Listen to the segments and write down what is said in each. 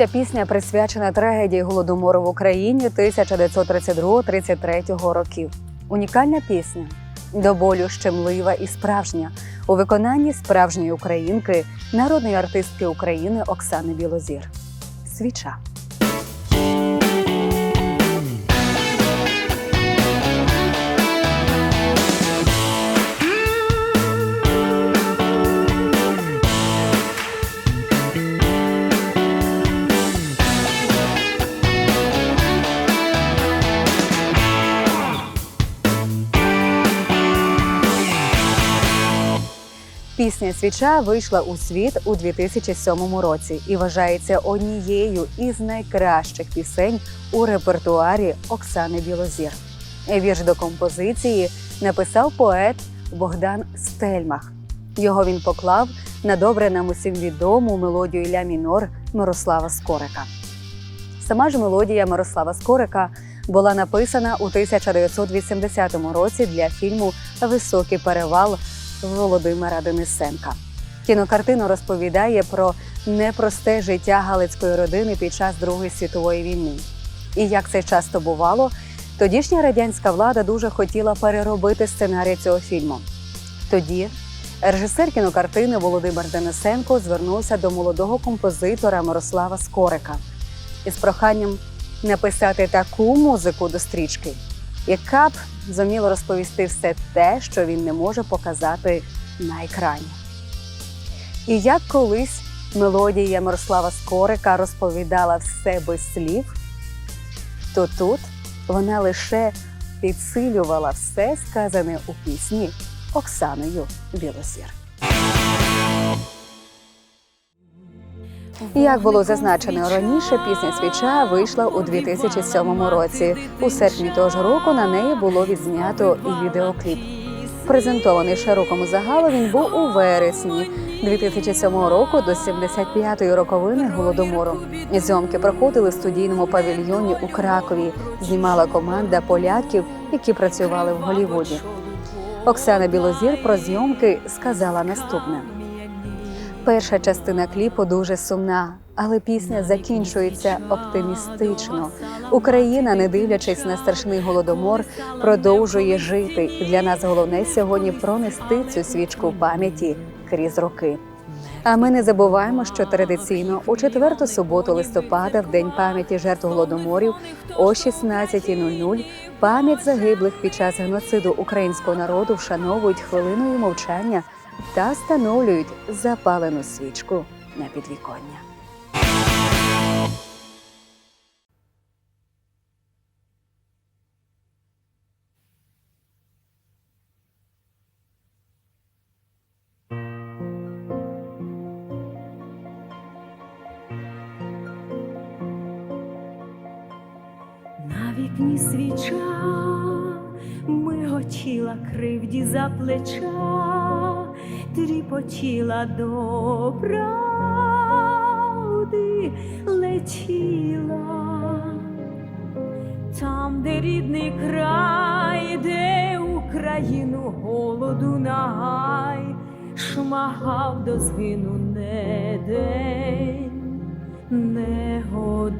Ця пісня присвячена трагедії голодомору в Україні 1932-33 років. Унікальна пісня до болю щемлива і справжня у виконанні справжньої українки, народної артистки України Оксани Білозір. Свіча. Пісня Свіча вийшла у світ у 2007 році і вважається однією із найкращих пісень у репертуарі Оксани Білозір. Вірш до композиції написав поет Богдан Стельмах. Його він поклав на добре нам усім відому мелодію ля мінор Мирослава Скорика. Сама ж мелодія Мирослава Скорика була написана у 1980 році для фільму Високий перевал Володимира Денисенка. Кінокартина розповідає про непросте життя галицької родини під час Другої світової війни. І як це часто бувало, тодішня радянська влада дуже хотіла переробити сценарій цього фільму. Тоді режисер кінокартини Володимир Денисенко звернувся до молодого композитора Мирослава Скорика із проханням написати таку музику до стрічки, яка б зуміла розповісти все те, що він не може показати на екрані. І як колись мелодія Мирослава Скорика розповідала все без слів, то тут вона лише підсилювала все сказане у пісні Оксаною Білозір. Як було зазначено раніше, пісня свіча вийшла у 2007 році. У серпні того ж року на неї було відзнято і відеокліп. Презентований широкому загалу він був у вересні 2007 року до 75-ї роковини голодомору. Зйомки проходили в студійному павільйоні у Кракові. Знімала команда поляків, які працювали в Голлівуді. Оксана Білозір про зйомки сказала наступне. Перша частина кліпу дуже сумна, але пісня закінчується оптимістично. Україна, не дивлячись на страшний голодомор, продовжує жити. І Для нас головне сьогодні пронести цю свічку пам'яті крізь роки. А ми не забуваємо, що традиційно у четверту суботу листопада, в день пам'яті жертв голодоморів, о 16.00 пам'ять загиблих під час геноциду українського народу вшановують хвилиною мовчання та встановлюють запалену свічку на підвіконня. Вікні свіча миготіла кривді за плеча, тріпотіла до правди летіла. Там, де рідний край, де Україну голоду нагай, шмагав до згину не день, не годину.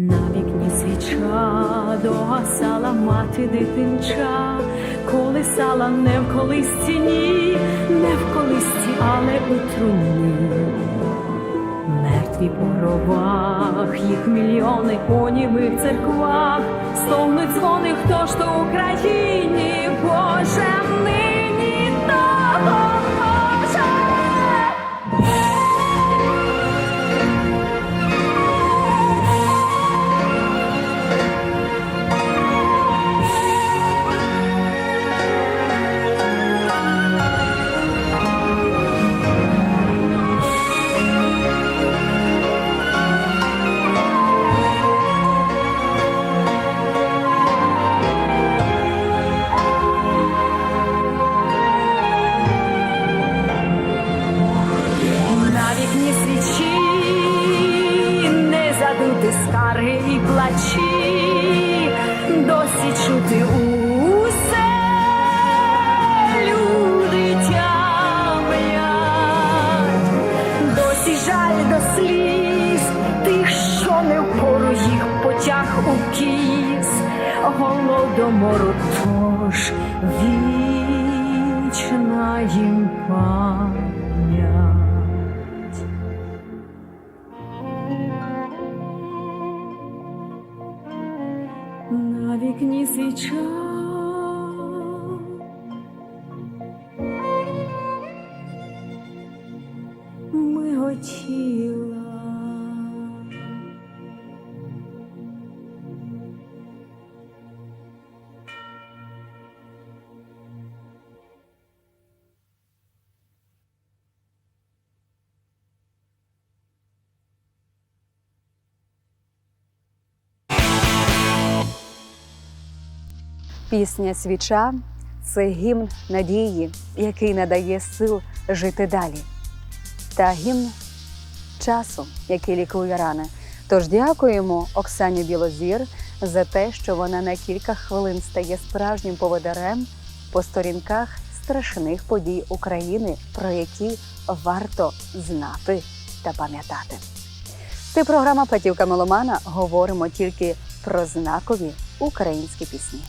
На вікні свіча догасала мати дитинча, колисала не в колисці, ні, не в колисці, але у труні. Мертві по гробах, їх мільйони по німих церквах, стогнуть дзвони, хто ж то Україні, Боже, нині голодомору тож вічна їм пам'ять. На вікні свіча. Пісня Свіча це гімн надії, який надає сил жити далі. Та гімн часу, який лікує рани. Тож дякуємо Оксані Білозір за те, що вона на кілька хвилин стає справжнім поводарем по сторінках страшних подій України, про які варто знати та пам'ятати. Це програма Патівка Меломана. Говоримо тільки про знакові українські пісні.